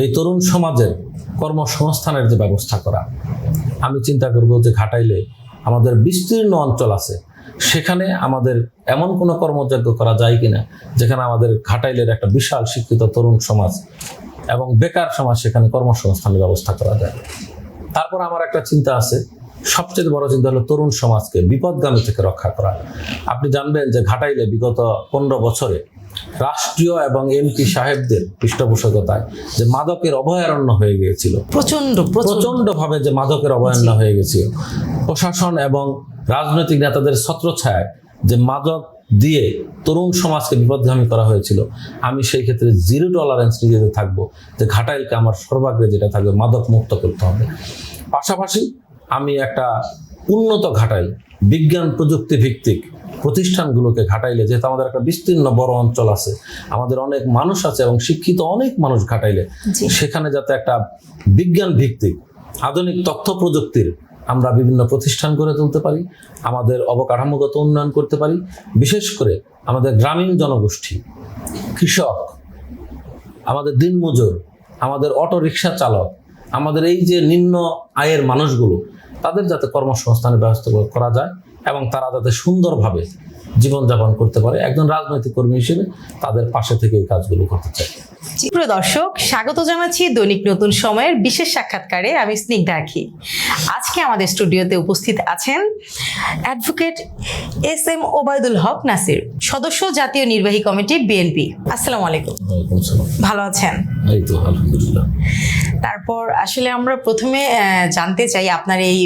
এই তরুণ সমাজের কর্মসংস্থানের যে ব্যবস্থা করা, আমি চিন্তা করব যে ঘাটাইলে আমাদের বিস্তীর্ণ অঞ্চল আছে, সেখানে আমাদের এমন কোনো কর্মযজ্ঞ করা যায় কিনা, যেখানে আমাদের ঘাটাইলের একটা বিশাল শিক্ষিত তরুণ সমাজ এবং বেকার সমাজ সেখানে কর্মসংস্থানের ব্যবস্থা করা যায়। তারপর আমার একটা চিন্তা আছে, সবচেয়ে বড় চিন্তা হলো তরুণ সমাজকে বিপদগামী থেকে রক্ষা করা। আপনি জানবেন যে ঘাটাইলে বিগত পনেরো বছরে রাষ্ট্রীয় এবং এমপি সাহেবদের পৃষ্ঠপোষকতায় যে মাদকের অভয়ারণ্য হয়ে গিয়েছিল। প্রচণ্ড প্রচণ্ড প্রচণ্ড ভাবে যে মাদকের অভয়ারণ্য হয়ে গেছিল প্রশাসন এবং রাজনৈতিক নেতাদের ছত্রছায়ায় যে মাদক দিয়ে তরুণ সমাজকে বিপদগামী করা হয়েছিল আমি সেই ক্ষেত্রে জিরো টলারেন্স নিজেদের থাকব যে ঘাটাইলকে আমার সর্বাগ্রে যেটা থাকবে মাদক মুক্ত করতে হবে। পাশাপাশি আমি একটা উন্নত ঘাটাইল বিজ্ঞান প্রযুক্তি ভিত্তিক প্রতিষ্ঠানগুলোকে ঘাটাইলে যেহেতু আমাদের একটা বিস্তীর্ণ বড় অঞ্চল আছে আমাদের অনেক মানুষ আছে এবং শিক্ষিত অনেক মানুষ ঘাটাইলে সেখানে যাতে একটা বিজ্ঞান ভিত্তিক আধুনিক তথ্য প্রযুক্তির আমরা বিভিন্ন প্রতিষ্ঠান গড়ে তুলতে পারি আমাদের অবকাঠামোগত উন্নয়ন করতে পারি বিশেষ করে আমাদের গ্রামীণ জনগোষ্ঠী কৃষক আমাদের দিনমজুর আমাদের অটো রিক্সা চালক আমাদের এই যে নিম্ন আয়ের মানুষগুলো তাদের যাতে কর্মসংস্থানের ব্যবস্থা করা যায়। এবং তারা যাতে সুন্দরভাবে জীবনযাপন করতে পারে, একজন রাজনৈতিক কর্মী হিসেবে তাদের পাশে থেকে এই কাজগুলো করতে চাই। প্রিয় দর্শক স্বাগত জানাচ্ছি দৈনিক নতুন সময়ের বিশেষ সাক্ষাৎকারে। আমি স্নিগ্ধা আখি। আজকে আমাদের স্টুডিওতে উপস্থিত আছেন advocate S M Obaidul Haque Nasir সদস্য জাতীয় নির্বাহী কমিটি বিএনপি। আসসালামু আলাইকুম। ভালো আছেন? তারপর আসলে আমরা প্রথমে জানতে চাই আপনার এই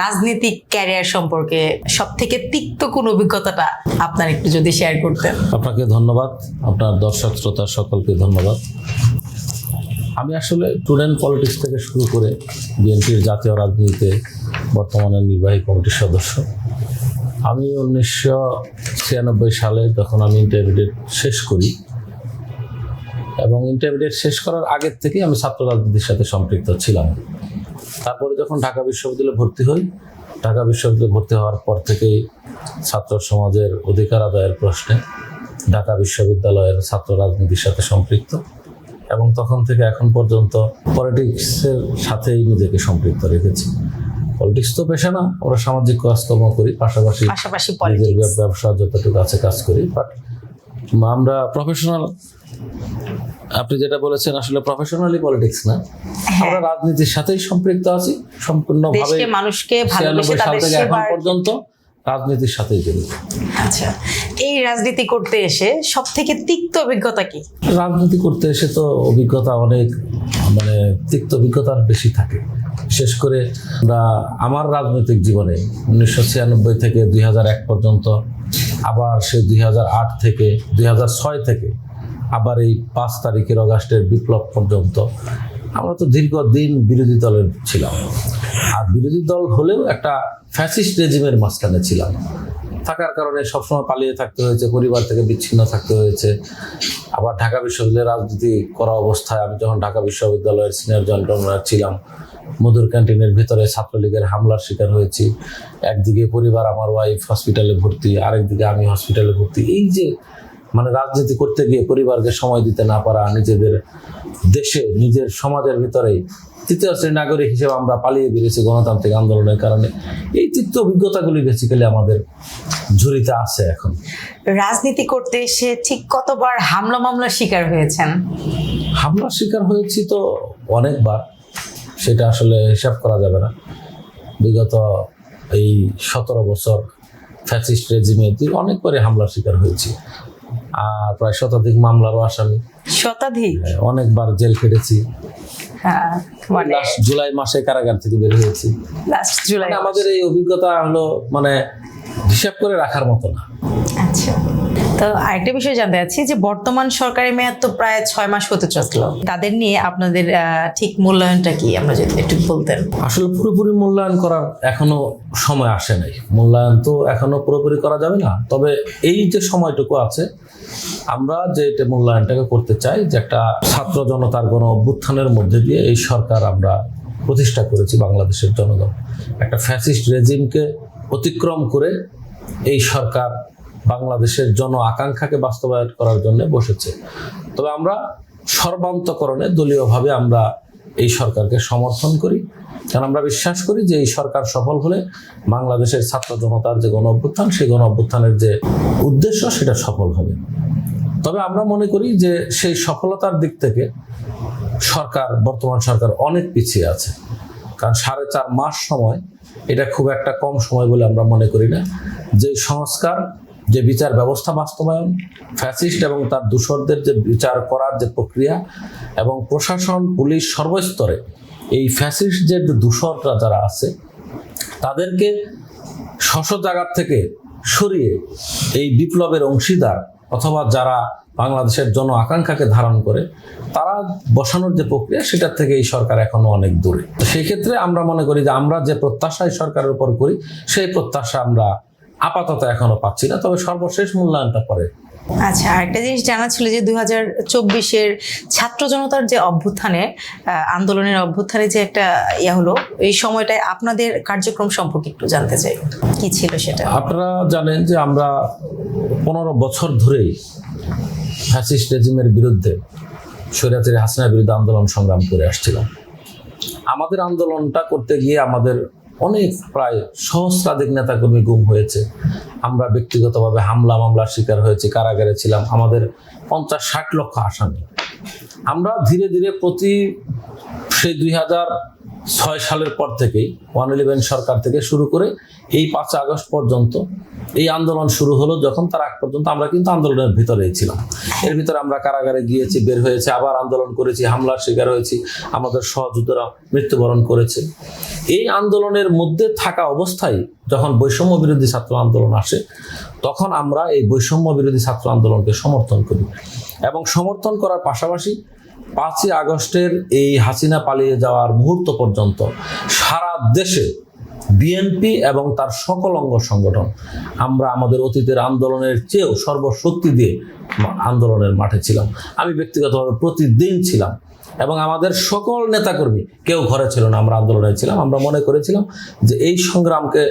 রাজনৈতিক ক্যারিয়ার সম্পর্কে। সব থেকে তিক্ত কোন অভিজ্ঞতাটা আপনার একটু যদি শেয়ার করতেন। আপনাকে ধন্যবাদ। আপনার দর্শক শ্রোতা সকলকে ধন্যবাদ। আমি আসলে স্টুডেন্ট পলিটিক্স থেকে শুরু করে বিএনপির জাতীয় রাজনীতিতে বর্তমানে নির্বাহী কমিটির সদস্য। আমি উনিশশো ছিয়ানব্বই সালে যখন আমি ইন্টারমিডিয়েট শেষ করি এবং ইন্টারমিডিয়েট শেষ করার আগের থেকেই আমি ছাত্র রাজনীতির সাথে সম্পৃক্ত ছিলাম। তারপরে যখন ঢাকা বিশ্ববিদ্যালয়ে ভর্তি হই, ঢাকা বিশ্ববিদ্যালয়ে ভর্তি হওয়ার পর থেকেই ছাত্র সমাজের অধিকার আদায়ের প্রশ্নে ঢাকা বিশ্ববিদ্যালয়ের ছাত্র রাজনীতির সাথে সম্পৃক্ত। এবং তখন থেকে এখন পর্যন্ত পলিটিক্সের সাথেই নিজেকে সম্পৃক্ত রেখেছি। পলিটিক্স তো পেশা না আমরা সামাজিক কাজকর্ম করি পাশাপাশি নিজের ব্যবসা যতটুকু আছে কাজ করি বাট আমরা প্রফেশনাল আপনি যেটা বলেছেন আসলে প্রফেশনালি পলিটিক্স না। আমরা রাজনীতির সাথেই সম্পৃক্ত আছি সম্পূর্ণভাবে দেশকে মানুষকে ভালোবেসে সাল তাদের থেকে এখন পর্যন্ত রাজনীতির সাথেই জড়িত। আচ্ছা এই রাজনীতি করতে এসে সব থেকে তিক্ত অভিজ্ঞতা কি? রাজনীতি করতে এসে তো অভিজ্ঞতা অনেক মানে তিক্ত অভিজ্ঞতার বেশি থাকে। বিশেষ করে আমরা, আমার রাজনৈতিক জীবনে উনিশশো ছিয়ানব্বই থেকে দুই এক পর্যন্ত, আবার সে দুই আট থেকে দুই ছয় থেকে, আবার এই পাঁচ তারিখের অগাস্টের বিপ্লব পর্যন্ত আমরা তো দীর্ঘদিন বিরোধী দলের ছিলাম। আর বিরোধী দল হলেও একটা ফ্যাসিস্ট রেজিমের মাঝখানে ছিলাম। থাকার কারণে সবসময় পালিয়ে থাকতে হয়েছে, পরিবার থেকে বিচ্ছিন্ন থাকতে হয়েছে। আবার ঢাকা বিশ্ববিদ্যালয়ে রাজনীতি করা অবস্থায় আমি যখন ঢাকা বিশ্ববিদ্যালয়ের সিনিয়র জনটনার ছিলাম, মধুর ক্যান্টিনের ভিতরে ছাত্রলীগের হামলার শিকার হয়েছি। একদিকে পরিবার আমার ওয়াইফ হসপিটালে ভর্তি, আরেকদিকে আমি হসপিটালে ভর্তি। এই যে মানে রাজনীতি করতে গিয়ে পরিবারকে সময় দিতে না পারা নিজেদের দেশে নিজের সমাজের ভিতরেই তৃতীয় শ্রেণি নাগরিক হিসেবে আমরা পালিয়ে বেরিয়েছি গণতান্ত্রিক আন্দোলনের কারণে। এই তিক্ত অভিজ্ঞতাগুলি বেসিক্যালি আমাদের ঝুড়িতে আছে এখন। রাজনীতি করতে এসে ঠিক কতবার হামলা মামলার শিকার হয়েছেন? হামলার শিকার হয়েছি তো অনেকবার সেটা আসলে হিসাব করা যাবে না। বিগত এই সতেরো বছর ফ্যাসিস্ট রেজিমে অনেকবারই হামলার শিকার হয়েছি। আর প্রায় শতাধিক মামলারও আসামি। শতাধিক? অনেকবার জেল খেটেছি। হ্যাঁ, মানে জুলাই মাসে কারাগার থেকে বের হয়েছি। মানে আমাদের এই অভিজ্ঞতা হলো মানে হিসাব করে রাখার মতো না। আচ্ছা। তো আরেকটা বিষয় জানতে চাচ্ছি যে বর্তমান সরকারের মেয়াদ তো প্রায় ছয় মাস হতে চলছিল তাদের নিয়ে আপনাদের ঠিক মূল্যায়নটা কি? আমরা যদি একটু বলতেন। আসলে পুরোপুরি মূল্যায়ন করার এখনও সময় আসে নাই। মূল্যায়ন তো এখনও পুরোপুরি করা যাবে না। তবে এই যে সময়টুকু আছে, আমরা যে এটা মূল্যায়নটাকে করতে চাই, যে একটা ছাত্র জনতার গণ অভ্যুত্থানের মধ্যে দিয়ে এই সরকার আমরা প্রতিষ্ঠা করেছি বাংলাদেশের জনগণ। একটা ফ্যাসিস্ট রেজিমকে অতিক্রম করে এই সরকার বাংলাদেশের জন আকাঙ্ক্ষাকে বাস্তবায়ন করার জন্য বসেছে। তবে আমরা সর্বান্তকরণে দলীয়ভাবে আমরা এই সরকারকে সমর্থন করি। কারণ আমরা বিশ্বাস করি যে এই সরকার সফল হলে বাংলাদেশের ছাত্র জনতার যে গণ অভ্যুত্থান, সেই গণ অভ্যুত্থানের যে উদ্দেশ্য, সেটা সফল হবে। তবে আমরা মনে করি যে সেই সফলতার দিক থেকে সরকার, বর্তমান সরকার অনেক পিছিয়ে আছে। কারণ সাড়ে চার মাস সময়, এটা খুব একটা কম সময় বলে আমরা মনে করি না। যে সংস্কার যে বিচার ব্যবস্থা বাস্তবায়ন, ফ্যাসিস্ট এবং তার দূষরদের যে বিচার করার যে প্রক্রিয়া এবং প্রশাসন, পুলিশ সর্বস্তরে এই ফ্যাসিস্ট যে দূষররা যারা আছে, তাদেরকে শশ জায়গার থেকে সরিয়ে এই বিপ্লবের অংশীদার অথবা যারা বাংলাদেশের জন আকাঙ্ক্ষাকে ধারণ করে, তারা বসানোর যে প্রক্রিয়া সেটার থেকে এই সরকার এখনও অনেক দূরে। সেই ক্ষেত্রে আমরা মনে করি যে আমরা যে প্রত্যাশা এই সরকারের উপর করি, সেই প্রত্যাশা আমরা আপাতত এখনও পাচ্ছি না তবে সর্বশেষ মূল্যায়নটা পরে। আচ্ছা আরেকটা জিনিস জানা ছিল যে দুই হাজার চব্বিশের ছাত্র জনতার যে অভ্যুত্থানে আন্দোলনের অভ্যুত্থানে যে একটা ইয়া হলো এই সময়টায় আপনাদের কার্যক্রম সম্পর্কে একটু জানতে চাই। কি ছিল সেটা? আপনারা জানেন যে আমরা পনেরো বছর ধরেই ফ্যাসিস্ট রেজিমের বিরুদ্ধে স্বৈরাচারী হাসিনার বিরুদ্ধে আন্দোলন সংগ্রাম করে আসছিলাম। আমাদের আন্দোলনটা করতে গিয়ে আমাদের অনেক প্রায় সহস্রাধিক নেতাকর্মী গুম হয়েছে। আমরা ব্যক্তিগতভাবে হামলা মামলার শিকার হয়েছে, কারাগারে ছিলাম। আমাদের পঞ্চাশ ষাট লক্ষ আসামি। আমরা ধীরে ধীরে প্রতি সেই দুই হাজার ছয় সালের পর থেকেই ওয়ান ইলেভেন সরকার থেকে শুরু করে এই পাঁচ আগস্ট পর্যন্ত এই আন্দোলন শুরু হলো যখন তার আগ পর্যন্ত আমরা কিন্তু আন্দোলনের ভিতরেই ছিলাম। এর ভিতরে আমরা কারাগারে গিয়েছি, বের হয়েছে, আবার আন্দোলন করেছি, হামলার শিকার হয়েছি, আমাদের সহযোদ্ধারা মৃত্যুবরণ করেছে। এই আন্দোলনের মধ্যে থাকা অবস্থায় যখন বৈষম্য বিরোধী ছাত্র আন্দোলন আসে, তখন আমরা এই বৈষম্য বিরোধী ছাত্র আন্দোলনকে সমর্থন করি। এবং সমর্থন করার পাশাপাশি পাঁচই আগস্টের এই হাসিনা পালিয়ে যাওয়ার মুহূর্ত পর্যন্ত সারা দেশে বিএনপি এবং তার সকল অঙ্গ সংগঠন, আমরা আমাদের অতীতের আন্দোলনের চেয়েও সর্বশক্তি দিয়ে আন্দোলনের মাঠে ছিলাম। আমি ব্যক্তিগতভাবে প্রতিদিন ছিলাম এবং আমাদের সকল নেতাকর্মী, কেউ ঘরে ছিল না, আমরা আন্দোলনে ছিলাম। আমরা মনে করেছিলাম যে এই সংগ্রামকে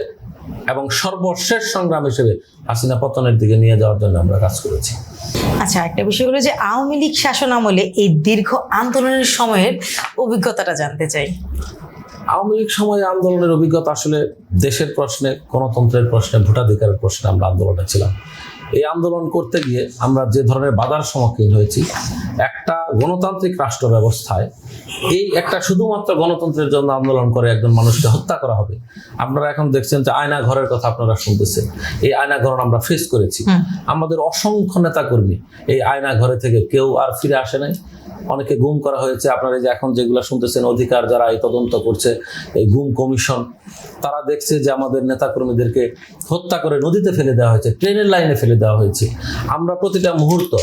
এবং সর্বশেষ সংগ্রাম হিসেবে হাসিনা পতনের দিকে নিয়ে যাওয়ার জন্য আমরা কাজ করেছি। আচ্ছা একটা বিষয় হলো যে আওয়ামী লীগ শাসন আমলে এই দীর্ঘ আন্দোলনের সময়ের অভিজ্ঞতাটা জানতে চাই। আওয়ামী লীগ সময় আন্দোলনের অভিজ্ঞতা আসলে দেশের প্রশ্নে, গণতন্ত্রের প্রশ্নে, ভোটাধিকারের প্রশ্নে আমরা আন্দোলনে ছিলাম। এই আন্দোলন করতে গিয়ে আমরা যে ধরনের বাধার সম্মুখীন হয়েছি একটা গণতান্ত্রিক রাষ্ট্র ব্যবস্থায় এই একটা শুধুমাত্র গণতন্ত্রের জন্য আন্দোলন করে একজন মানুষকে হত্যা করা হবে। আপনারা এখন দেখছেন যে আয়না ঘরের কথা আপনারা শুনতেছেন। এই আয়না ঘর আমরা ফেস করেছি। আমাদের অসংখ্য নেতাকর্মী এই আয়না ঘরে থেকে কেউ আর ফিরে আসে নাই। অনেকে গুম করা হয়েছে। আপনারা যে এখন যেগুলো শুনতেছেন অধিকার যারা এই তদন্ত করছে এই গুম কমিশন তারা দেখছে যে আমাদের নেতাকর্মীদেরকে হত্যা করে নদীতে ফেলে দেওয়া হয়েছে ট্রেনের লাইনে ফেলে দেওয়া হয়েছে। আমরা প্রতিটা মুহূর্ত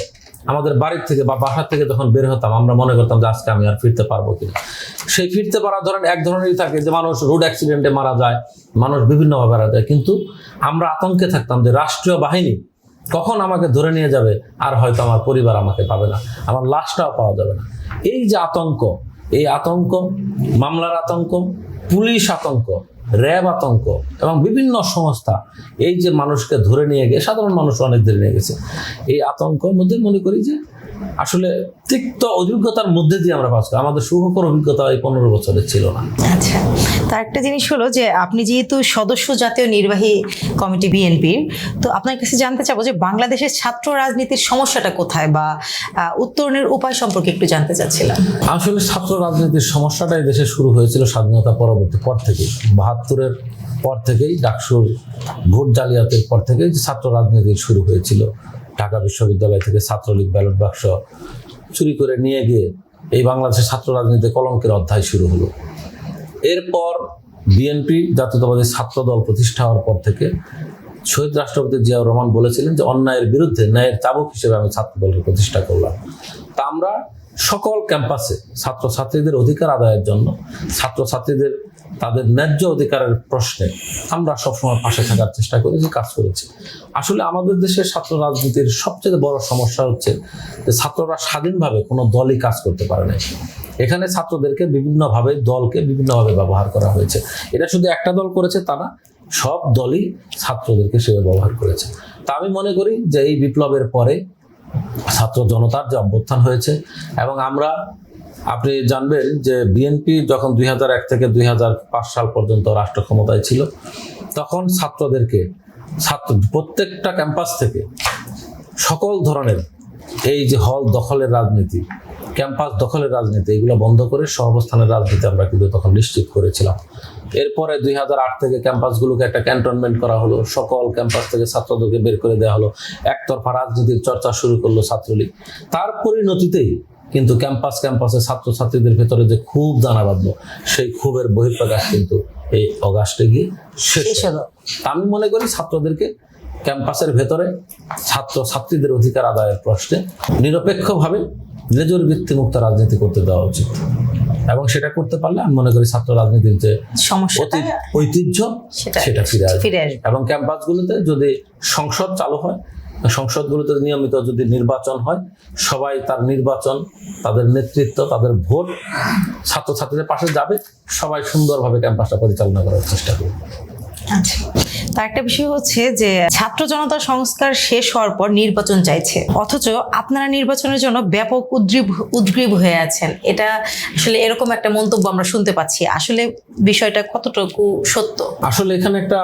আমাদের বাড়ির থেকে বা বাসা থেকে যখন বের হতাম, আমরা মনে করতাম যে আজকে আমি আর ফিরতে পারব কিনা। সেই ফিরতে পারা ধরেন এক ধরনেরই থাকে যে মানুষ রোড অ্যাক্সিডেন্টে মারা যায়, মানুষ বিভিন্নভাবে মারা যায়। কিন্তু আমরা আতঙ্কে থাকতাম যে রাষ্ট্রীয় বাহিনী কখন আমাকে ধরে নিয়ে যাবে আর হয়তো আমার পরিবার আমাকে পাবে না, আমার লাশটাও পাওয়া যাবে না। এই যে আতঙ্ক, এই আতঙ্ক, মামলার আতঙ্ক, পুলিশ আতঙ্ক র্যাব আতঙ্ক এবং বিভিন্ন সংস্থা, এই যে মানুষকে ধরে নিয়ে গিয়ে, সাধারণ মানুষ অনেক ধরে নিয়ে গেছে। এই আতঙ্কের মধ্যে মনে করি যে আসলে তিক্ত অভিজ্ঞতার মধ্যে দিয়ে আমরা পাচ্ছি আমাদের সুখকর অভিজ্ঞতা এই পনেরো বছরের ছিল না। আচ্ছা তার একটা জিনিস হলো যে আপনি যেহেতু সদস্য জাতীয় নির্বাহী কমিটি বিএনপির তো আপনার কাছে জানতে চাবো যে বাংলাদেশের ছাত্র রাজনীতির সমস্যাটা কোথায় বা উত্তরণের উপায় সম্পর্কে একটু জানতে চাচ্ছিলাম। আসলে ছাত্র রাজনীতির সমস্যাটা এই দেশে শুরু হয়েছিল স্বাধীনতা পরবর্তী পর থেকেই। বাহাত্তরের পর থেকেই ডাকসুর ভোট জালিয়াতের পর থেকেই যে ছাত্র রাজনীতি শুরু হয়েছিল। ঢাকা বিশ্ববিদ্যালয় থেকে ছাত্রলীগ ব্যালট বাক্স চুরি করে নিয়ে গিয়ে এই বাংলাদেশের ছাত্র রাজনীতিতে কলঙ্কের অধ্যায় শুরু হলো। এরপর বিএনপি জাতীয়তাবাদী ছাত্র দল প্রতিষ্ঠা হওয়ার পর থেকে শহীদ রাষ্ট্রপতি জিয়াউর রহমান বলেছিলেন যে, অন্যায়ের বিরুদ্ধে ন্যায়ের চাবুক হিসেবে আমি ছাত্র দলকে প্রতিষ্ঠা করলাম। তা আমরা সকল ক্যাম্পাসে ছাত্রছাত্রীদের অধিকার আদায়ের জন্য, ছাত্রছাত্রীদের তাদের ন্যায্য অধিকারের প্রশ্নে আমরা সবসময় পাশে থাকার চেষ্টা করেছি কাজ করেছি। আসলে আমাদের দেশের ছাত্র রাজনীতির সবচেয়ে বড় সমস্যা হচ্ছে যে ছাত্ররা স্বাধীনভাবে কোনো দলই কাজ করতে পারে না এখানে ছাত্রদেরকে বিভিন্নভাবে দলকে বিভিন্নভাবে ব্যবহার করা হয়েছে। এটা শুধু একটা দল করেছে তারা সব দলই ছাত্রদেরকে সেভাবে ব্যবহার করেছে। তা আমি মনে করি যে এই বিপ্লবের পরে ছাত্র জনতার যে অভ্যুত্থান হয়েছে এবং আমরা আপনি জানবেন যে বিএনপি যখন দুই থেকে দুই হাজার পাঁচ সাল পর্যন্ত রাষ্ট্র ক্ষমতায় ছিল, তখন ছাত্রদেরকে, ছাত্র, প্রত্যেকটা ক্যাম্পাস থেকে সকল ধরনের এই যে হল দখলের রাজনীতি, ক্যাম্পাস দখলের রাজনীতি, এগুলো বন্ধ করে সহাবস্থানের রাজনীতি আমরা কিন্তু তখন নিশ্চিত করেছিলাম। এরপরে দুই হাজার আট থেকে ক্যাম্পাসগুলোকে একটা ক্যান্টনমেন্ট করা হলো, সকল ক্যাম্পাস থেকে ছাত্রদেরকে বের করে দেওয়া হলো। একতরফা রাজনীতির চর্চা শুরু করল ছাত্রলীগ। তার পরিণতিতেই কিন্তু ক্যাম্পাস ক্যাম্পাসে ছাত্রছাত্রীদের ভেতরে যে ক্ষোভ দানা বাঁধলো সেই ক্ষোভের বহিঃপ্রকাশ কিন্তু এই অগাস্টে গিয়ে শেষ হলো। আমি মনে করি ছাত্রদেরকে ক্যাম্পাসের ভেতরে ছাত্র ছাত্রীদের অধিকার আদায়ের প্রশ্নে নিরপেক্ষভাবে লেজুর ভিত্তিমুক্ত রাজনীতি করতে দেওয়া উচিত। এবং সেটা করতে পারলে আমি মনে করি ছাত্র রাজনীতির যে ঐতিহ্য সেটা সেটা ফিরে আসবে। ফিরে আসবে। এবং ক্যাম্পাসগুলোতে যদি সংসদ চালু হয় সংসদগুলোতে নিয়মিত যদি নির্বাচন হয়, সবাই তার নির্বাচন, তাদের নেতৃত্ব, তাদের ভোট ছাত্রছাত্রীদের পাশে যাবে। সবাই সুন্দরভাবে ক্যাম্পাসটা পরিচালনা করার চেষ্টা করবে। আচ্ছা। তার একটা বিষয় হচ্ছে যে ছাত্র জনতা সংস্কার শেষ হওয়ার পর নির্বাচন চাইছে। অথচ আপনারা নির্বাচনের জন্য ব্যাপক উদ্গ্রীব উদ্গ্রীব হয়ে আছেন। এটা আসলে এরকম একটা মন্তব্য আমরা শুনতে পাচ্ছি। আসলে বিষয়টা কতটুকু সত্য? আসলে এখানে একটা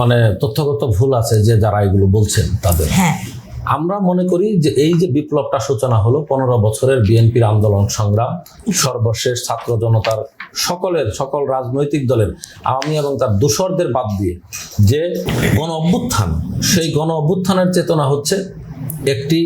মানে তথ্যগত ভুল আছে যে যারা এগুলো বলছেন তাদের। হ্যাঁ। আমরা মনে করি যে এই যে বিপ্লবটা সূচনা হলো পনেরো বছরের বিএনপির আন্দোলন সংগ্রাম, সর্বশেষ ছাত্র জনতার সকলের, সকল রাজনৈতিক দলের, আওয়ামী এবং তার দূষরদের বাদ দিয়ে যে গণ অভ্যুত্থান, সেই গণ অভ্যুত্থানের চেতনা হচ্ছে একটি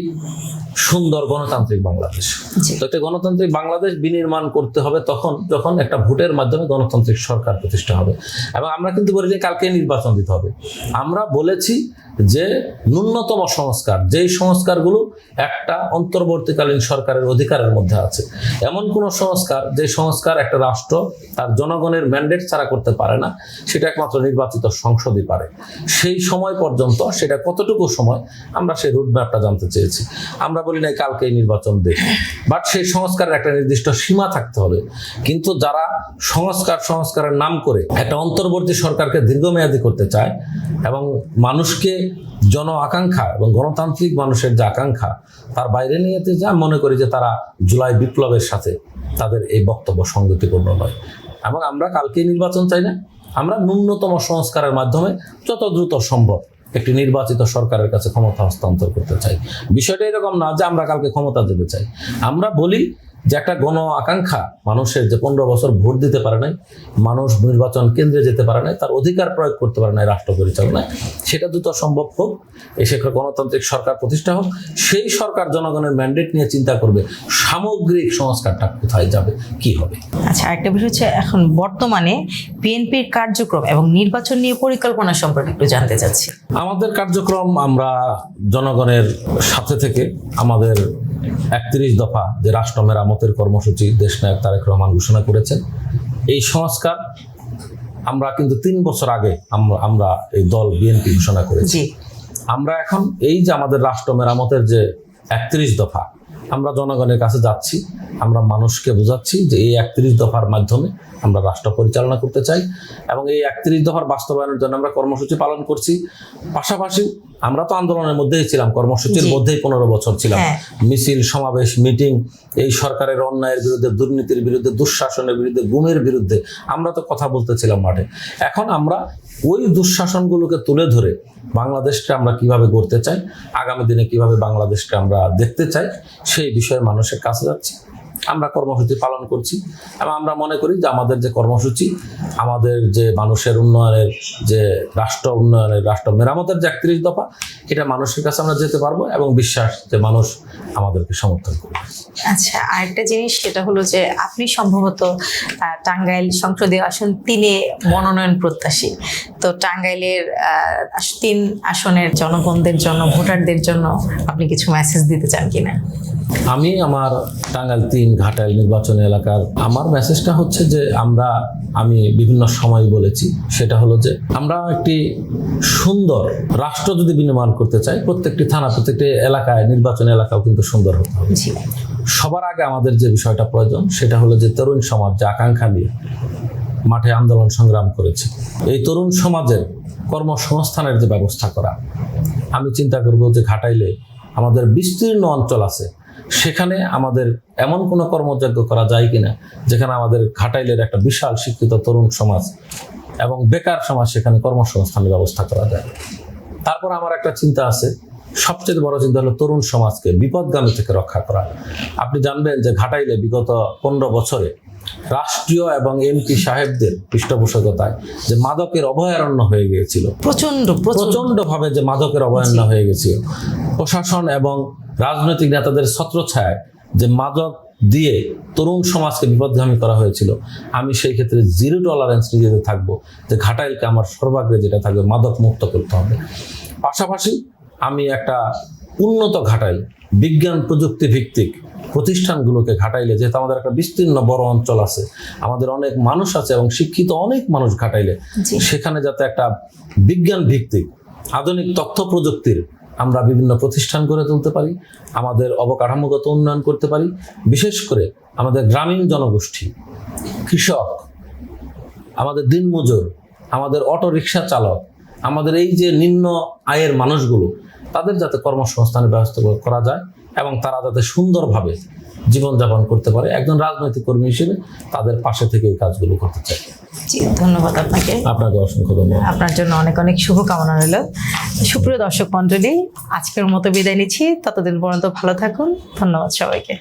সুন্দর গণতান্ত্রিক বাংলাদেশ। জি। তো একটা গণতান্ত্রিক বাংলাদেশ বিনির্মাণ করতে হবে তখন যখন একটা ভোটের মাধ্যমে গণতান্ত্রিক সরকার প্রতিষ্ঠা হবে। এবং আমরা কিন্তু বলি যে কালকে নির্বাচন দিতে হবে। আমরা বলেছি যে ন্যূনতম সংস্কার যেই সংস্কারগুলো একটা অন্তর্বর্তীকালীন সরকারের অধিকারের মধ্যে আছে। এমন কোন সংস্কার যে সংস্কার একটা রাষ্ট্র তার জনগণের ম্যান্ডেট ছাড়া করতে পারে না সেটা একমাত্র নির্বাচিত সংসদই পারে। সেই সময় পর্যন্ত সেটা কতটুকু সময় আমরা সেই রুটম্যাপটা জানতে চেয়েছি। আমরা বলি নাই কালকে নির্বাচন দেখ বাট সেই সংস্কারের একটা নির্দিষ্ট সীমা থাকতে হবে। কিন্তু যারা সংস্কার, সংস্কারের নাম করে একটা অন্তর্বর্তী সরকারকে দীর্ঘমেয়াদী করতে চায় এবং মানুষকে জন আকাঙ্ক্ষা এবং গণতান্ত্রিক মানুষের যে আকাঙ্ক্ষা, তার বাইরে নিয়ে যেতে যা মনে করি যে তারা জুলাই বিপ্লবের সাথে তাদের এই বক্তব্য সঙ্গতিপূর্ণ নয়। এবং আমরা কালকেই নির্বাচন চাই না। আমরা ন্যূনতম সংস্কারের মাধ্যমে যত দ্রুত সম্ভব একটি নির্বাচিত সরকারের কাছে ক্ষমতা হস্তান্তর করতে চাই। বিষয়টা এরকম না যে আমরা কালকে ক্ষমতা দিতে চাই। আমরা বলি যে একটা গণ আকাঙ্ক্ষা মানুষের যে পনেরো বছর ভোট দিতে পারে নাই মানুষ নির্বাচন কেন্দ্রে যেতে পারে নাই তার অধিকার প্রয়োগ করতে পারে নাই রাষ্ট্র পরিচালনায় সেটা দ্রুত সম্ভব হোক। এসে একটা গণতান্ত্রিক সরকার প্রতিষ্ঠা হোক সেই সরকার জনগণের ম্যান্ডেট নিয়ে চিন্তা করবে সামগ্রিক সংস্কারটা কোথায় যাবে কি হবে। আচ্ছা আরেকটা বিষয় হচ্ছে এখন বর্তমানে বিএনপির কার্যক্রম এবং নির্বাচন নিয়ে পরিকল্পনা সম্পর্কে একটু জানতে চাচ্ছি। আমাদের কার্যক্রম আমরা জনগণের সাথে থেকে আমাদের একত্রিশ দফা যে রাষ্ট্র মেরামতের কর্মসূচি দেশনায়ক তারেক রহমান ঘোষণা করেছেন। এই সংস্কার আমরা কিন্তু তিন বছর আগে আমরা আমরা এই দল বিএনপি ঘোষণা করেছি। আমরা এখন এই যে আমাদের রাষ্ট্র মেরামতের যে একত্রিশ দফা আমরা জনগণের কাছে যাচ্ছি। আমরা মানুষকে বোঝাচ্ছি যে এই একত্রিশ দফার মাধ্যমে আমরা রাষ্ট্র পরিচালনা করতে চাই এবং এই একত্রিশ দফার বাস্তবায়নের জন্য আমরা কর্মসূচি পালন করছি। পাশাপাশি আমরা তো আন্দোলনের মধ্যেই ছিলাম কর্মসূচির মধ্যেই পনেরো বছর ছিলাম। হ্যাঁ। মিছিল সমাবেশ মিটিং এই সরকারের অন্যায়ের বিরুদ্ধে দুর্নীতির বিরুদ্ধে দুঃশাসনের বিরুদ্ধে গুমের বিরুদ্ধে আমরা তো কথা বলতেছিলাম মাঠে। এখন আমরা ওই দুঃশাসনগুলোকে তুলে ধরে বাংলাদেশকে আমরা কীভাবে গড়তে চাই আগামী দিনে কীভাবে বাংলাদেশকে আমরা দেখতে চাই সেই বিষয়ে মানুষের কাছে যাচ্ছি। আমরা কর্মসূচি পালন করছি এবং আমরা মনে করি যে আমাদের যে কর্মসূচি, আমাদের যে মানুষের উন্নয়নের যে রাষ্ট্র উন্নয়নের রাষ্ট্র মেরামতের যে একত্রিশ দফা, এটা মানুষের কাছে আমরা যেতে পারব এবং বিশ্বাস যে মানুষ আমাদেরকে সমর্থন করবে। আচ্ছা আরেকটা জিনিস সেটা হলো যে আপনি সম্ভবত টাঙ্গাইল সংসদীয় আসন তিনে মনোনয়ন প্রত্যাশী। তো টাঙ্গাইলের তিন আসনের জনগণদের জন্য, ভোটারদের জন্য আপনি কিছু মেসেজ দিতে চান কিনা? আমি আমার টাঙ্গাইল তিন ঘাটাইল নির্বাচন এলাকার আমার মেসেজটা হচ্ছে যে আমরা আমি বিভিন্ন সময় বলেছি সেটা হলো যে আমরা একটি সুন্দর রাষ্ট্র যদি বিনির্মাণ করতে চাই প্রত্যেকটি থানা প্রত্যেকটি এলাকায় নির্বাচনী এলাকাও কিন্তু সুন্দর হতে হবে। সবার আগে আমাদের যে বিষয়টা প্রয়োজন সেটা হলো যে তরুণ সমাজ যে আকাঙ্ক্ষা নিয়ে মাঠে আন্দোলন সংগ্রাম করেছে এই তরুণ সমাজের কর্মসংস্থানের যে ব্যবস্থা করা আমি চিন্তা করব যে ঘাটাইলে আমাদের বিস্তীর্ণ অঞ্চল আছে সেখানে আমাদের এমন কোনো কর্মযজ্ঞ করা যায় কিনা, যেখানে আমাদের ঘাটাইলের একটা বিশাল শিক্ষিত তরুণ সমাজ এবং বেকার সমাজ সেখানে কর্মসংস্থানের ব্যবস্থা করা যায়। তারপর আমার একটা চিন্তা আছে, সবচেয়ে বড় চিন্তা হলো তরুণ সমাজকে বিপদগামী থেকে রক্ষা করা। আপনি জানবেন যে ঘাটাইলে বিগত পনেরো বছরে রাষ্ট্রীয় এবং এমপি সাহেবদের পৃষ্ঠপোষকতায় যে মাদকের অভয়ারণ্য হয়ে গিয়েছিল। প্রচণ্ড প্রচণ্ড প্রচণ্ড ভাবে যে মাদকের অভয়ারণ্য হয়ে গেছিল প্রশাসন এবং রাজনৈতিক নেতাদের ছত্রছায়ায় যে মাদক দিয়ে তরুণ সমাজকে বিপদগামী করা হয়েছিল আমি সেই ক্ষেত্রে জিরো টলারেন্স নিজেতে থাকব যে ঘাটাইলকে আমার সর্বাগ্রে যেটা থাকবে মাদক মুক্ত করতে হবে। পাশাপাশি আমি একটা উন্নত ঘাটাইল বিজ্ঞান প্রযুক্তি ভিত্তিক প্রতিষ্ঠানগুলোকে ঘাটাইলে যেহেতু আমাদের একটা বিস্তীর্ণ বড় অঞ্চল আছে আমাদের অনেক মানুষ আছে এবং শিক্ষিত অনেক মানুষ ঘাটাইলে সেখানে যাতে একটা বিজ্ঞান ভিত্তিক আধুনিক তথ্য প্রযুক্তির আমরা বিভিন্ন প্রতিষ্ঠান গড়ে তুলতে পারি আমাদের অবকাঠামোগত উন্নয়ন করতে পারি বিশেষ করে আমাদের গ্রামীণ জনগোষ্ঠী কৃষক আমাদের দিনমজুর আমাদের অটো রিক্সা চালক আমাদের এই যে নিম্ন আয়ের মানুষগুলো তাদের যাতে কর্মসংস্থানের ব্যবস্থা করা যায় এবং তারা যাতে সুন্দরভাবে জীবনযাপন করতে পারে। একজন রাজনৈতিক কর্মী হিসেবে তাদের পাশে থেকে এই কাজগুলো করতে চাই। জি ধন্যবাদ আপনাকে। আপনাকে অসংখ্য ধন্যবাদ। আপনার জন্য অনেক অনেক শুভকামনা রইল। সুপ্রিয় দর্শক মণ্ডলী আজকের মতো বিদায় নিচ্ছি। ততদিন পর্যন্ত ভালো থাকুন। ধন্যবাদ সবাইকে।